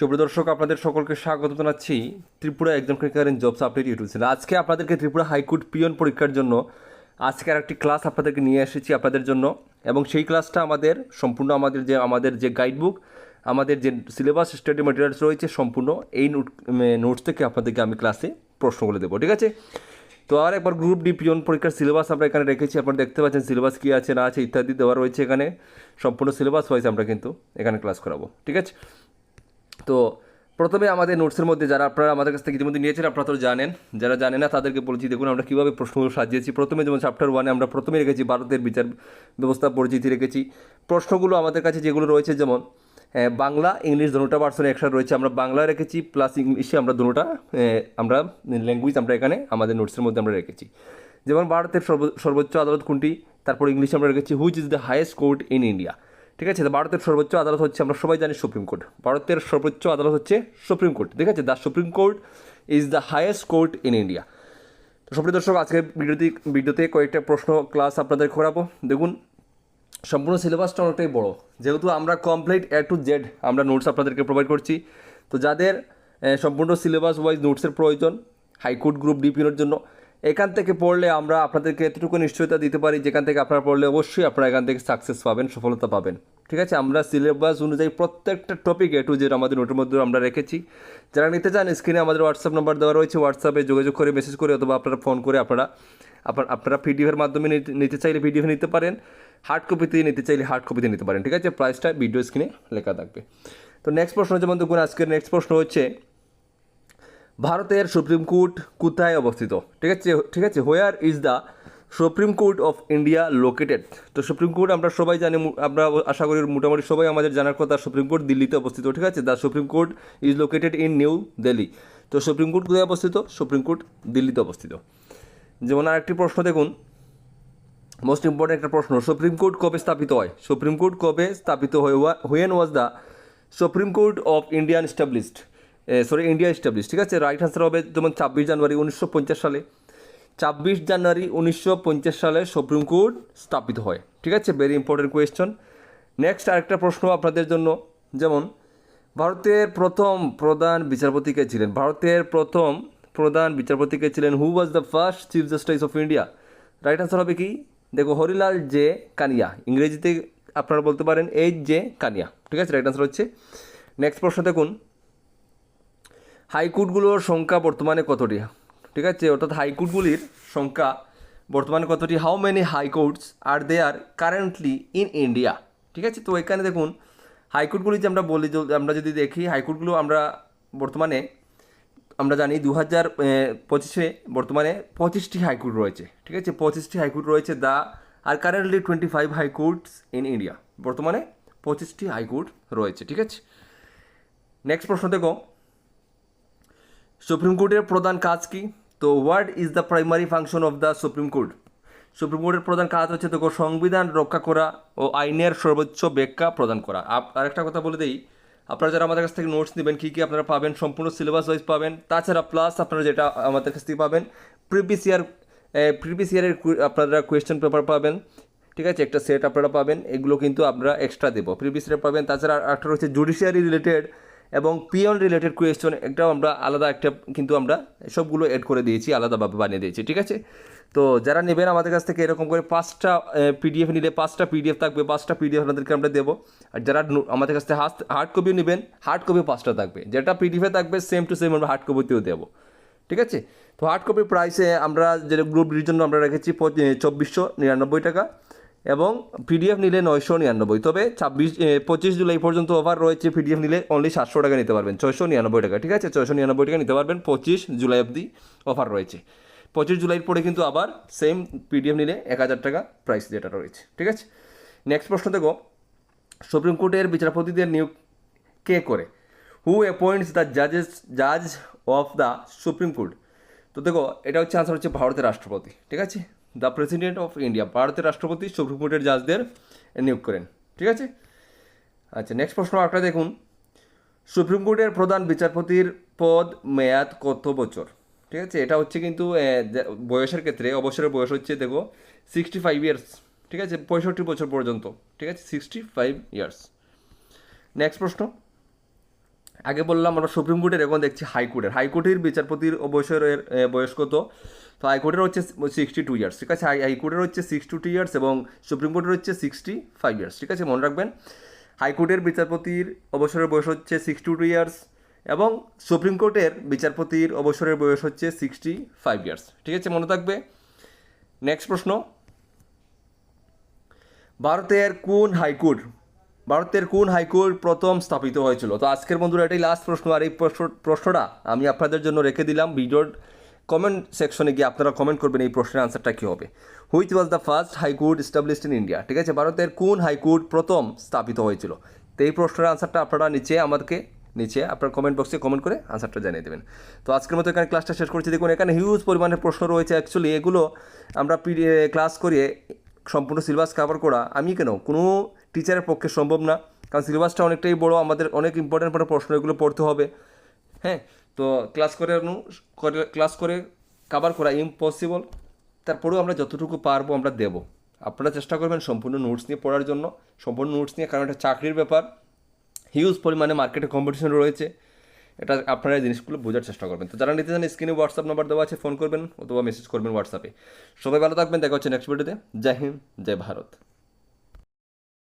সুপ্রদর্শক আপনাদের সকলকে স্বাগত জানাচ্ছি ত্রিপুরা এক্সাম ক্রিকার জবস আপডেট ইউটিউব চ্যানেল আজকে আপনাদেরকে ত্রিপুরা হাইকোর্ট পিয়ন পরীক্ষার জন্য আজকে আর একটি ক্লাস আপনাদেরকে নিয়ে এসেছি আপনাদের জন্য। এবং সেই ক্লাসটা আমাদের সম্পূর্ণ আমাদের যে আমাদের যে গাইডবুক আমাদের যে সিলেবাস স্টাডি ম্যাটেরিয়ালস রয়েছে সম্পূর্ণ এই নোট নোটস থেকে আপনাদেরকে আমি ক্লাসে প্রশ্নগুলো দেবো, ঠিক আছে? তো আর একবার গ্রুপ ডি পিয়ন পরীক্ষার সিলেবাস আমরা এখানে রেখেছি। আপনারা দেখতে পাচ্ছেন সিলেবাস কী আছে, না আছে ইত্যাদি দেওয়া রয়েছে এখানে। সম্পূর্ণ সিলেবাস ওয়াইজ আমরা কিন্তু এখানে ক্লাস করাবো, ঠিক আছে? তো প্রথমে আমাদের নোটসের মধ্যে যারা আপনারা আমাদের কাছ থেকে ইতিমধ্যে নিয়েছেন, আপনারা তো জানেন। যারা জানে না, তাদেরকে বলছি, দেখুন, আমরা কীভাবে প্রশ্নগুলো সাজিয়েছি। প্রথমে যেমন চ্যাপ্টার ওয়ানে আমরা প্রথমে রেখেছি, ভারতের বিচার ব্যবস্থা পরিচিতি রেখেছি। প্রশ্নগুলো আমাদের কাছে যেগুলো রয়েছে, যেমন বাংলা, ইংলিশ দুটোটা ভার্সনে একসাথে রয়েছে, আমরা বাংলা রেখেছি প্লাস ইংলিশে আমরা দুটোটা আমরা ল্যাঙ্গুয়েজ আমরা এখানে আমাদের নোটসের মধ্যে আমরা রেখেছি। যেমন, ভারতের সর্বোচ্চ আদালত কোনটি? তারপর ইংলিশে আমরা রেখেছি which is the highest court in India ঠিক আছে? ভারতের সর্বোচ্চ আদালত হচ্ছে, আমরা সবাই জানি সুপ্রিম কোর্ট। ভারতের সর্বোচ্চ আদালত হচ্ছে সুপ্রিম কোর্ট, ঠিক আছে? The supreme court is the highest court in India তো সুপ্রিয় দর্শক আজকের ভিডিওতে ভিডিওতে কয়েকটা প্রশ্ন ক্লাস আপনাদের করাবো দেখুন, সম্পূর্ণ সিলেবাসটা অনেকটাই বড়। যেহেতু আমরা কমপ্লিট এ টু জেড আমরা নোটস আপনাদেরকে প্রোভাইড করছি। তো যাদের সম্পূর্ণ সিলেবাস ওয়াইজ নোটসের প্রয়োজন হাইকোর্ট গ্রুপ ডিপিওর জন্য এখান থেকে পড়লে আমরা আপনাদেরকে এতটুকু নিশ্চয়তা দিতে পারি, যেখান থেকে আপনারা পড়লে অবশ্যই আপনারা এখান থেকে সাকসেস পাবেন, সফলতা পাবেন। ঠিক আছে? আমরা সিলেবাস অনুযায়ী প্রত্যেকটা টপিক এ টু জেড আমাদের নোটের মধ্যে আমরা রেখেছি। যারা নিতে চান স্ক্রিনে আমাদের হোয়াটসঅ্যাপ নাম্বার দেওয়া রয়েছে। হোয়াটসঅ্যাপে যোগাযোগ করে মেসেজ করে অথবা আপনারা ফোন করে আপনারা, আপনার পিডিএফের মাধ্যমে নিতে- চাইলে পিডিএফ নিতে পারেন। হার্ড কপিতে নিতে চাইলে হার্ড কপিতে নিতে পারেন। ঠিক আছে? প্রাইসটা ভিডিও স্ক্রিনে লেখা থাকবে। তো নেক্সট প্রশ্ন যেমন দেখুন আজকের নেক্সট প্রশ্ন হচ্ছে ভারতের সুপ্রিম কোর্ট কোথায় অবস্থিত ঠিক আছে ঠিক আছে where is the supreme court of India located তো সুপ্রিম কোর্ট আমরা সবাই জানি আমরা আশা করি মোটামুটি সবাই আমাদের জানার কথা সুপ্রিম কোর্ট দিল্লিতে অবস্থিত ঠিক আছে the supreme court is located in New Delhi তো সুপ্রিম কোর্ট কোথায় অবস্থিত সুপ্রিম কোর্ট দিল্লিতে অবস্থিত যেমন আরেকটি প্রশ্ন দেখুন মোস্ট ইম্পর্টেন্ট একটা প্রশ্ন সুপ্রিম কোর্ট কবে স্থাপিত হয় সুপ্রিম কোর্ট কবে স্থাপিত হয় when was the supreme court of Indian established sorry India establish ঠিক আছে? রাইট আনসার হবে যেমন ছাব্বিশ জানুয়ারি উনিশশো পঞ্চাশ সালে। ছাব্বিশ জানুয়ারি উনিশশো পঞ্চাশ সালে সুপ্রিম কোর্ট স্থাপিত হয়, ঠিক আছে? ভেরি ইম্পর্টেন্ট কোয়েশ্চন নেক্সট আরেকটা প্রশ্ন আপনাদের জন্য। যেমন, ভারতের প্রথম প্রধান বিচারপতি কে ছিলেন? ভারতের প্রথম প্রধান বিচারপতি কে ছিলেন? Who was the first chief justice of India right answer হবে কি? দেখো, হরিলাল জে কানিয়া, ইংরেজিতে আপনারা বলতে পারেন এইচ জে কানিয়া, ঠিক আছে? রাইট আনসার হচ্ছে। নেক্সট প্রশ্ন দেখুন। হাইকোর্টগুলোর সংখ্যা বর্তমানে কতটি? ঠিক আছে, অর্থাৎ হাইকোর্টগুলির সংখ্যা বর্তমানে কতটি? How many high courts are they are currently in India ঠিক আছে, তো এখানে দেখুন, হাইকোর্টগুলি যে আমরা বলি আমরা যদি দেখি, হাইকোর্টগুলো আমরা বর্তমানে, আমরা জানি দু হাজার পঁচিশে বর্তমানে পঁচিশটি হাইকোর্ট রয়েছে। ঠিক আছে, পঁচিশটি হাইকোর্ট রয়েছে there, are currently twenty five high courts in India বর্তমানে পঁচিশটি হাইকোর্ট রয়েছে। ঠিক আছে নেক্সট প্রশ্ন দেখো সুপ্রিম কোর্টের প্রধান কাজ কি? তো what is the primary function of the supreme court supreme কোর্টের প্রধান কাজ হচ্ছে দেখো সংবিধান রক্ষা করা ও আইনের সর্বোচ্চ ব্যাখ্যা প্রদান করা। আরেকটা কথা বলে দেই, আপনারা যারা আমাদের কাছ থেকে নোটস নেবেন, কী কী আপনারা পাবেন, সম্পূর্ণ সিলেবাস ওয়াইজ পাবেন, তাছাড়া প্লাস আপনারা যেটা আমাদের কাছ থেকে পাবেন প্রিভিয়াস ইয়ার প্রিভিয়াস ইয়ারের আপনারা কোয়েশ্চেন পেপার পাবেন, ঠিক আছে? একটা সেট আপনারা পাবেন, এগুলো কিন্তু আমরা এক্সট্রা দেবো। প্রিভিয়াস ইয়ার পাবেন, তাছাড়া একটা রয়েছে জুডিশিয়ারি রিলেটেড এবং পিয়ন রিলেটেড কোয়েশ্চন একটাও আমরা আলাদা একটা কিন্তু আমরা সবগুলো এড করে দিয়েছি, আলাদাভাবে বানিয়ে দিয়েছি, ঠিক আছে? তো যারা নেবেন আমাদের কাছ থেকে এরকম করে পাঁচটা পিডিএফ নিলে পাঁচটা পিডিএফ থাকবে, পাঁচটা পিডিএফ আপনাদেরকে আমরা দেবো। আর যারা আমাদের কাছ থেকে হার্ড কপিও নেবেন হার্ড কপি পাঁচটা থাকবে। যেটা পিডিএফে থাকবে সেম টু সেম আমরা হার্ড কপিতেও দেবো। ঠিক আছে? তো হার্ড কপির প্রাইসে আমরা যেটা গ্রুপ ডির জন্য আমরা রেখেছি চব্বিশশো নিরানব্বই টাকা। এবং পিডিএফ নিলে নয়শো নিরানব্বই। তবে ছাব্বিশ পঁচিশ জুলাই পর্যন্ত অফার রয়েছে পিডিএফ নিলে অনলি সাতশো টাকা নিতে পারবেন, ছয়শো নিরানব্বই টাকা, ঠিক আছে? ছয়শো নিরানব্বই টাকা নিতে পারবেন, পঁচিশ জুলাই অবধি অফার রয়েছে। পঁচিশ জুলাইয়ের পরে কিন্তু আবার সেম পিডিএফ নিলে এক হাজার টাকা প্রাইস যেটা রয়েছে, ঠিক আছে? নেক্সট প্রশ্ন দেখো সুপ্রিম কোর্টের বিচারপতিদের নিয়োগ কে করে? হু অ্যাপয়েন্টস দ্য জাজেস জাজ অফ দ্য সুপ্রিম কোর্ট তো দেখো, এটা হচ্ছে আনসার হচ্ছে ভারতের রাষ্ট্রপতি, ঠিক আছে? দ্য প্রেসিডেন্ট অফ ইন্ডিয়া, ভারতের রাষ্ট্রপতি সুপ্রিম কোর্টের জাজদের নিয়োগ করেন। ঠিক আছে? আচ্ছা নেক্সট প্রশ্ন আপনারা দেখুন। সুপ্রিম কোর্টের প্রধান বিচারপতির পদ, মেয়াদ কত বছর? ঠিক আছে? এটা হচ্ছে কিন্তু বয়সের ক্ষেত্রে, অবসরের বয়স হচ্ছে দেখো সিক্সটি ফাইভ ইয়ার্স ঠিক আছে? পঁয়ষট্টি বছর পর্যন্ত। ঠিক আছে? সিক্সটি ফাইভ ইয়ার্স নেক্সট প্রশ্ন। আগে বললাম আমরা সুপ্রিম কোর্টের এখন দেখছি হাইকোর্টের হাইকোর্টের বিচারপতির বয়সের এ, বয়স কত তো হাইকোর্টের হচ্ছে সিক্সটি টু ইয়ার্স ঠিক আছে? হাই হাইকোর্টের হচ্ছে সিক্সটি টু ইয়ার্স এবং সুপ্রিম কোর্টের হচ্ছে সিক্সটি ফাইভ ইয়ার্স ঠিক আছে? মনে রাখবেন? হাইকোর্টের বিচারপতির অবসরের বয়স হচ্ছে সিক্সটি টু ইয়ার্স এবং সুপ্রিম কোর্টের বিচারপতির অবসরের বয়স হচ্ছে সিক্সটি ফাইভ ইয়ার্স ঠিক আছে? মনে থাকবে? নেক্সট প্রশ্ন। ভারতের কোন হাইকোর্ট ভারতের কোন হাইকোর্ট প্রথম স্থাপিত হয়েছিল? তো আজকের বন্ধুরা, এটাই লাস্ট প্রশ্ন। আর এই প্রশ্ন- প্রশ্নটা আমি আপনাদের জন্য রেখে দিলাম। ভিডিওর কমেন্ট সেকশনে গিয়ে আপনারা কমেন্ট করবেন এই প্রশ্নের আনসারটা কী হবে। Which was the first high court established in India ঠিক আছে, ভারতের কোন হাইকোর্ট প্রথম স্থাপিত হয়েছিল? তো এই প্রশ্নের আনসারটা আপনারা নিচে আমাদেরকে, নিচে আপনার কমেন্ট বক্সে কমেন্ট করে আনসারটা জানিয়ে দেবেন। তো আজকের মতো এখানে ক্লাসটা শেষ করছি। দেখুন, এখানে হিউজ পরিমাণে প্রশ্ন রয়েছে। অ্যাকচুয়ালি এগুলো আমরা ক্লাস করিয়ে সম্পূর্ণ সিলেবাস কভার করা আমি কেন? কোনো টিচারের পক্ষে সম্ভব না। কারণ সিলেবাসটা অনেকটাই বড়, আমাদের অনেক ইম্পর্টেন্ট ইম্পর্টেন্ট প্রশ্ন এগুলো পড়তে হবে। হ্যাঁ? তো ক্লাস করে ক্লাস করে কভার করা ইম্পসিবল তারপরেও আমরা যতটুকু পারব আমরা দেব। আপনারা চেষ্টা করবেন সম্পূর্ণ নোটস নিয়ে পড়ার জন্য। সম্পূর্ণ নোটস নিয়ে, কারণ এটা চাকরির ব্যাপার। হিউজ পরিমাণে মার্কেটে কম্পিটিশন রয়েছে। এটা আপনারা এই জিনিসগুলো বোঝার চেষ্টা করবেন। তো যারা নিতে চান স্ক্রিনে হোয়াটসঅ্যাপ নাম্বার দেওয়া আছে ফোন করবেন অথবা মেসেজ করবেন হোয়াটসঅ্যাপে সবাই ভালো থাকবেন, দেখা হচ্ছে নেক্সট ভিডিওতে জয় হিন্দ, জয় ভারত।